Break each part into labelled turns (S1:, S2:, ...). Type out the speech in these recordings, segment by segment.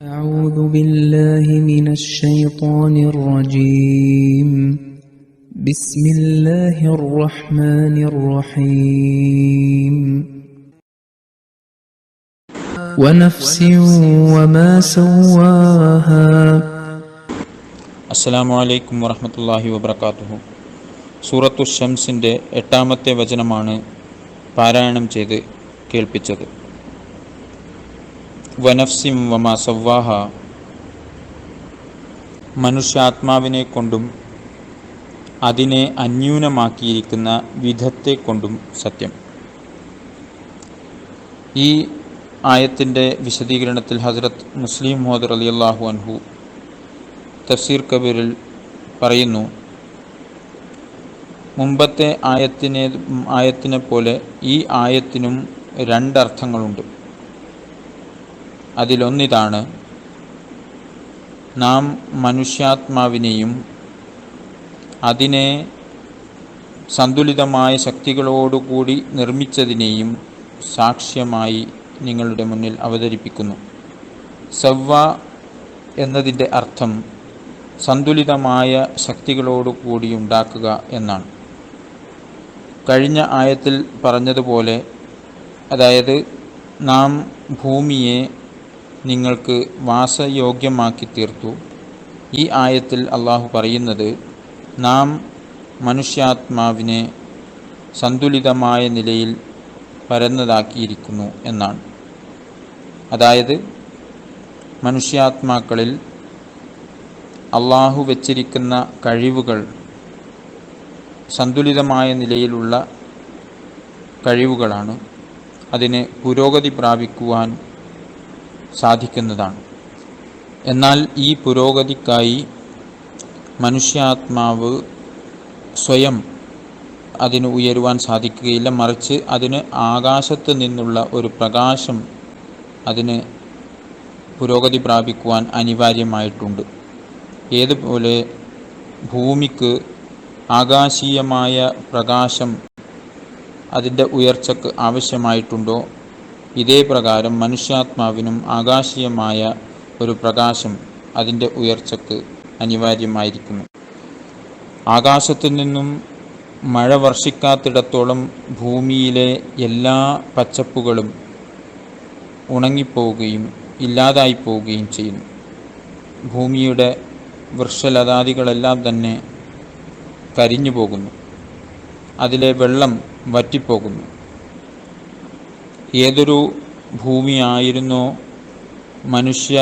S1: أعوذ بالله من الشيطان الرجيم بسم الله الرحمن الرحيم ونفس وما سواها
S2: അസ്സലാമു അലൈക്കും വറഹമത്തല്ലാഹി വബർക്കാത്തുഹു സൂറത്തു ഷംസിൻ്റെ എട്ടാമത്തെ വചനമാണ് പാരായണം ചെയ്ത് കേൾപ്പിച്ചത് വനഫ്സിം വമാ സവ്വാഹ. മനുഷ്യാത്മാവിനെ കൊണ്ടും അതിനെ അന്യൂനമാക്കിയിരിക്കുന്ന വിധത്തെ കൊണ്ടും സത്യം. ഈ ആയത്തിന്റെ വിശദീകരണത്തിൽ ഹസ്രത്ത് മുസ്ലിം മോദർ അലി അള്ളാഹു അൻഹു തഫ്സീർ കബീറിൽ പറയുന്നു മുമ്പത്തെ ആയത്തിനെ ആയത്തിനെ പോലെ ഈ ആയത്തിനും രണ്ടർത്ഥങ്ങളുണ്ട്. അതിലൊന്നിതാണ് നാം മനുഷ്യാത്മാവിനെയും അതിനെ സന്തുലിതമായ ശക്തികളോടുകൂടി നിർമ്മിച്ചതിനെയും സാക്ഷ്യമായി നിങ്ങളുടെ മുന്നിൽ അവതരിപ്പിക്കുന്നു. സവ്വ എന്നതിന്റെ അർത്ഥം സന്തുലിതമായ ശക്തികളോടുകൂടി ഉണ്ടാക്കുക എന്നാണ്. കഴിഞ്ഞ ആയത്തിൽ പറഞ്ഞതുപോലെ അതായത് നാം ഭൂമിയെ നിങ്ങൾക്ക് വാസയോഗ്യമാക്കി തീർത്തു ഈ ആയത്തിൽ അള്ളാഹു പറയുന്നത് നാം മനുഷ്യാത്മാവിനെ സന്തുലിതമായ നിലയിൽ പരന്നതാക്കിയിരിക്കുന്നു എന്നാണ്. അതായത് മനുഷ്യാത്മാക്കളിൽ അള്ളാഹു വച്ചിരിക്കുന്ന കഴിവുകൾ സന്തുലിതമായ നിലയിലുള്ള കഴിവുകളാണ്. അതിന് പുരോഗതി പ്രാപിക്കുവാൻ സാധിക്കുന്നതാണ്. എന്നാൽ ഈ പുരോഗതിക്കായി മനുഷ്യാത്മാവ് സ്വയം അതിന് ഉയരുവാൻ സാധിക്കുകയില്ല. മറിച്ച് അതിന് ആകാശത്ത് നിന്നുള്ള ഒരു പ്രകാശം അതിന് പുരോഗതി പ്രാപിക്കുവാൻ അനിവാര്യമായിട്ടുണ്ട്. ഏതുപോലെ ഭൂമിക്ക് ആകാശീയമായ പ്രകാശം അതിന്റെ ഉയർച്ചക്ക് ആവശ്യമായിട്ടുണ്ടോ? ഇതേ പ്രകാരം മനുഷ്യാത്മാവിനും ആകാശീയമായ ഒരു പ്രകാശം അതിന്റെ ഉയർച്ചക്ക് അനിവാര്യമായിരിക്കുന്നു. ആകാശത്തു നിന്നും മഴ വർഷിക്കാത്തിടത്തോളം ഭൂമിയിലെ എല്ലാ പച്ചപ്പുകളും ഉണങ്ങിപ്പോവുകയും ഇല്ലാതായി പോവുകയും ചെയ്യുന്നു. ഭൂമിയുടെ വൃക്ഷലതാദികളെല്ലാം തന്നെ കരിഞ്ഞു പോകുന്നു അതിലെ വെള്ളം വറ്റിപ്പോകുന്നു. ഏതൊരു ഭൂമിയായിരുന്നോ മനുഷ്യ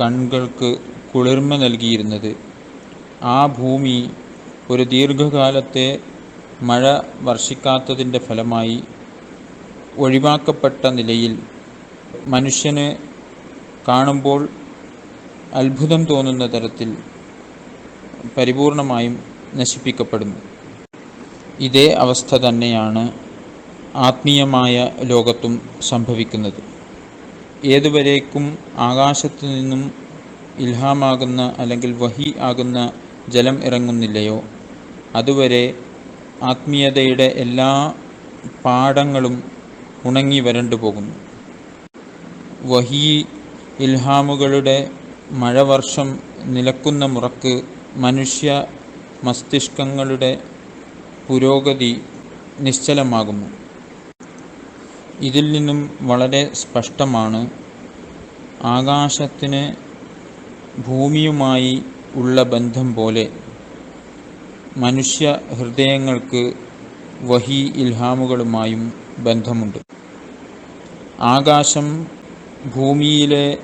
S2: കൺകൾക്ക് കുളിർമ നൽകിയിരുന്നത്? ആ ഭൂമി ഒരു ദീർഘകാലത്തെ മഴ വർഷിക്കാത്തതിന്റെ ഫലമായി ഒഴിവാക്കപ്പെട്ട നിലയിൽ മനുഷ്യന് കാണുമ്പോൾ അത്ഭുതം തോന്നുന്ന തരത്തിൽ പരിപൂർണമായും നശിപ്പിക്കപ്പെടുന്നു. ഇതേ അവസ്ഥ തന്നെയാണ് ആത്മീയമായ ലോകത്തും സംഭവിക്കുന്നത്. ഏതുവരേക്കും ആകാശത്തു നിന്നും ഇൽഹാമാകുന്ന അല്ലെങ്കിൽ വഹി ആകുന്ന ജലം ഇറങ്ങുന്നില്ലയോ? അതുവരെ ആത്മീയതയുടെ എല്ലാ പാഠങ്ങളും ഉണങ്ങി വരണ്ടു പോകുന്നു. വഹി ഇൽഹാമുകളുടെ മഴവർഷം നിലക്കുന്ന മുറക്ക് മനുഷ്യ മസ്തിഷ്കങ്ങളുടെ പുരോഗതി നിശ്ചലമാകുന്നു. ഇതിൽ നിന്നും വളരെ സ്പഷ്ടമാണ് ആകാശത്തിന് ഭൂമിയുമായി ഉള്ള ബന്ധം പോലെ മനുഷ്യ ഹൃദയങ്ങൾക്ക് വഹി ഇൽഹാമുകളുമായും ബന്ധമുണ്ട്. ആകാശം ഭൂമിയിലെ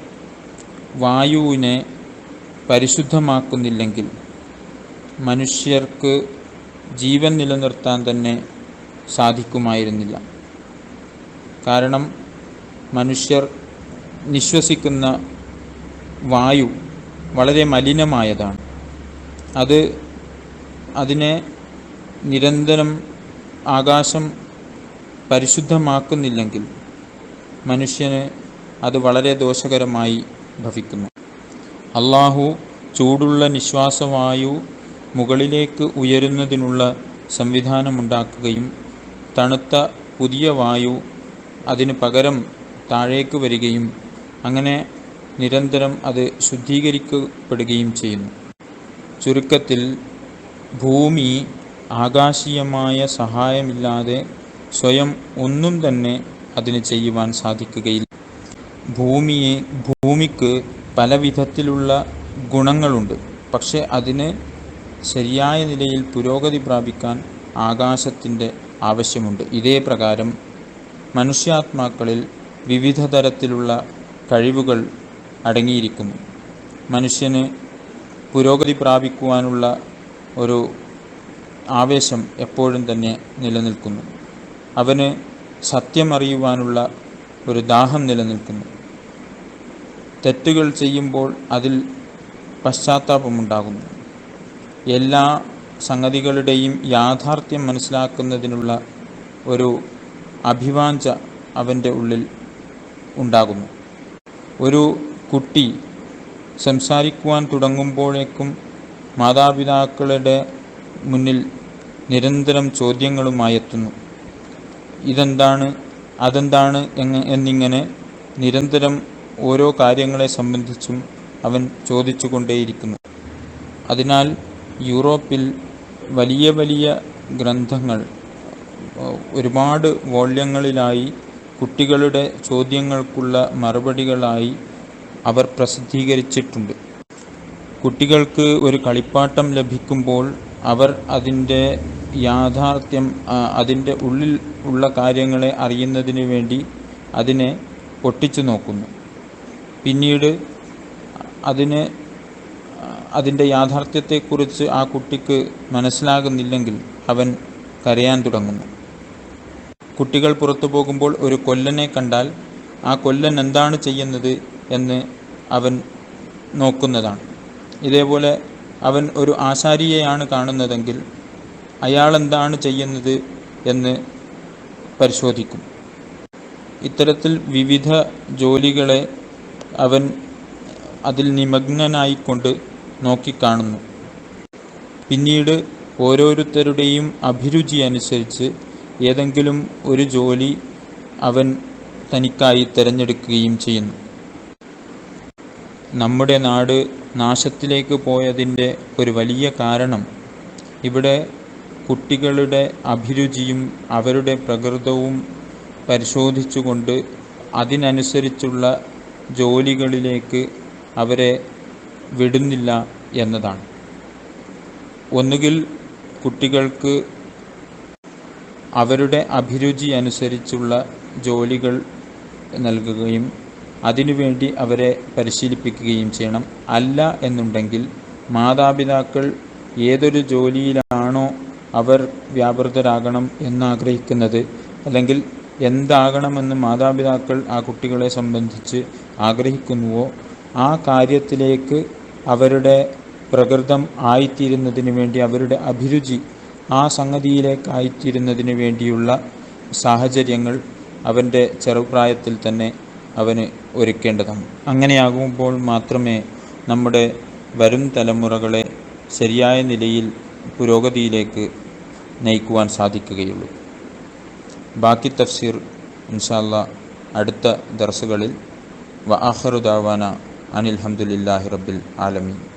S2: വായുവിനെ പരിശുദ്ധമാക്കുന്നില്ലെങ്കിൽ മനുഷ്യർക്ക് ജീവൻ നിലനിർത്താൻ തന്നെ സാധിക്കുമായിരുന്നില്ല. കാരണം മനുഷ്യർ നിശ്വസിക്കുന്ന വായു വളരെ മലിനമായതാണ്. അത് അതിനെ നിരന്തരം ആകാശം പരിശുദ്ധമാക്കുന്നില്ലെങ്കിൽ മനുഷ്യന് അത് വളരെ ദോഷകരമായി ഭവിക്കുന്നു. അള്ളാഹു ചൂടുള്ള നിശ്വാസവായു മുകളിലേക്ക് ഉയരുന്നതിനുള്ള സംവിധാനമുണ്ടാക്കുകയും തണുത്ത പുതിയ വായു അതിന് പകരം താഴേക്ക് വരികയും അങ്ങനെ നിരന്തരം അത് ശുദ്ധീകരിക്കപ്പെടുകയും ചെയ്യുന്നു. ചുരുക്കത്തിൽ ഭൂമി ആകാശീയമായ സഹായമില്ലാതെ സ്വയം ഒന്നും തന്നെ അതിന് ചെയ്യുവാൻ സാധിക്കുകയില്ല. ഭൂമിയെ ഭൂമിക്ക് പല വിധത്തിലുള്ള ഗുണങ്ങളുണ്ട്. പക്ഷെ അതിന് ശരിയായ നിലയിൽ പുരോഗതി പ്രാപിക്കാൻ ആകാശത്തിന്റെ ആവശ്യമുണ്ട്. ഇതേ പ്രകാരം മനുഷ്യാത്മാക്കളിൽ വിവിധ തരത്തിലുള്ള കഴിവുകൾ അടങ്ങിയിരിക്കുന്നു. മനുഷ്യന് പുരോഗതി പ്രാപിക്കുവാനുള്ള ഒരു ആവേശം എപ്പോഴും തന്നെ നിലനിൽക്കുന്നു. അവന് സത്യമറിയുവാനുള്ള ഒരു ദാഹം നിലനിൽക്കുന്നു. തെറ്റുകൾ ചെയ്യുമ്പോൾ അതിൽ പശ്ചാത്താപമുണ്ടാകുന്നു. എല്ലാ സംഗതികളുടെയും യാഥാർത്ഥ്യം മനസ്സിലാക്കുന്നതിനുള്ള ഒരു അഭിവാഞ്ച അവന്റെ ഉള്ളിൽ ഉണ്ടാകുന്നു. ഒരു കുട്ടി സംസാരിക്കുവാൻ തുടങ്ങുമ്പോഴേക്കും മാതാപിതാക്കളുടെ മുന്നിൽ നിരന്തരം ചോദ്യങ്ങളുമായി എത്തുന്നു ഇതെന്താണ്? അതെന്താണ് എന്നിങ്ങനെ നിരന്തരം ഓരോ കാര്യങ്ങളെ സംബന്ധിച്ചും അവൻ ചോദിച്ചു കൊണ്ടേയിരിക്കുന്നു അതിനാൽ യൂറോപ്പിൽ വലിയ വലിയ ഗ്രന്ഥങ്ങൾ ഒരുപാട് വോള്യങ്ങളിലായി കുട്ടികളുടെ ചോദ്യങ്ങൾക്കുള്ള മറുപടികളായി അവർ പ്രസിദ്ധീകരിച്ചിട്ടുണ്ട്. കുട്ടികൾക്ക് ഒരു കളിപ്പാട്ടം ലഭിക്കുമ്പോൾ അവർ അതിന്റെ യാഥാർത്ഥ്യം അതിന്റെ ഉള്ളിൽ ഉള്ള കാര്യങ്ങളെ അറിയുന്നതിന് വേണ്ടി അതിനെ പൊട്ടിച്ചു നോക്കുന്നു. പിന്നീട് അതിന് അതിന്റെ യാഥാർത്ഥ്യത്തെക്കുറിച്ച് ആ കുട്ടിക്ക് മനസ്സിലാകുന്നില്ലെങ്കിൽ അവൻ കരയാൻ തുടങ്ങുന്നു. കുട്ടികൾ പുറത്തു പോകുമ്പോൾ ഒരു കൊല്ലനെ കണ്ടാൽ ആ കൊല്ലൻ എന്താണ് ചെയ്യുന്നത് എന്ന് അവൻ നോക്കുന്നതാണ്. ഇതേപോലെ അവൻ ഒരു ആശാരിയെയാണ് കാണുന്നതെങ്കിൽ അയാൾ എന്താണ് ചെയ്യുന്നത് എന്ന് പരിശോധിക്കും. ഇത്തരത്തിൽ വിവിധ ജോലികളെ അവൻ അതിൽ നിമഗ്നനായിക്കൊണ്ട് നോക്കിക്കാണുന്നു. പിന്നീട് ഓരോരുത്തരുടെയും അഭിരുചി അനുസരിച്ച് ഏതെങ്കിലും ഒരു ജോലി അവൻ തനിക്കായി തിരഞ്ഞെടുക്കുകയും ചെയ്യുന്നു. നമ്മുടെ നാട് നാശത്തിലേക്ക് പോയതിന്റെ ഒരു വലിയ കാരണം ഇവിടെ കുട്ടികളുടെ അഭിരുചിയും അവരുടെ പ്രകൃതവും പരിശോധിച്ചുകൊണ്ട് അതിനനുസരിച്ചുള്ള ജോലികളിലേക്ക് അവരെ വിടുന്നില്ല എന്നതാണ്. ഒന്നുകിൽ കുട്ടികൾക്ക് അവരുടെ അഭിരുചി അനുസരിച്ചുള്ള ജോലികൾ നൽകുകയും അതിനുവേണ്ടി അവരെ പരിശീലിപ്പിക്കുകയും ചെയ്യണം. അല്ല എന്നുണ്ടെങ്കിൽ മാതാപിതാക്കൾ ഏതൊരു ജോലിയിലാണോ അവർ വ്യാപൃതരാകണം എന്നാഗ്രഹിക്കുന്നത്. അല്ലെങ്കിൽ എന്താകണമെന്ന് മാതാപിതാക്കൾ ആ കുട്ടികളെ സംബന്ധിച്ച് ആഗ്രഹിക്കുന്നുവോ? ആ കാര്യത്തിലേക്ക് അവരുടെ പ്രകൃതം ആയിത്തീരുന്നതിന് വേണ്ടി അവരുടെ അഭിരുചി ആ സംഗതിയിലേക്ക് ആയിത്തീരുന്നതിന് വേണ്ടിയുള്ള സാഹചര്യങ്ങൾ അവന്റെ ചെറുപ്രായത്തിൽ തന്നെ അവന് ഒരുക്കേണ്ടതാണ്. അങ്ങനെയാകുമ്പോൾ മാത്രമേ നമ്മുടെ വരും തലമുറകളെ ശരിയായ നിലയിൽ പുരോഗതിയിലേക്ക് നയിക്കുവാൻ സാധിക്കുകയുള്ളൂ. ബാക്കി തഫ്സീർ ഇൻഷാല്ല അടുത്ത ദർസുകളിൽ. വ ആഹറുദാവാന അനിൽഹമുല്ലാഹി റബ്ബിൽ ആലമീൻ.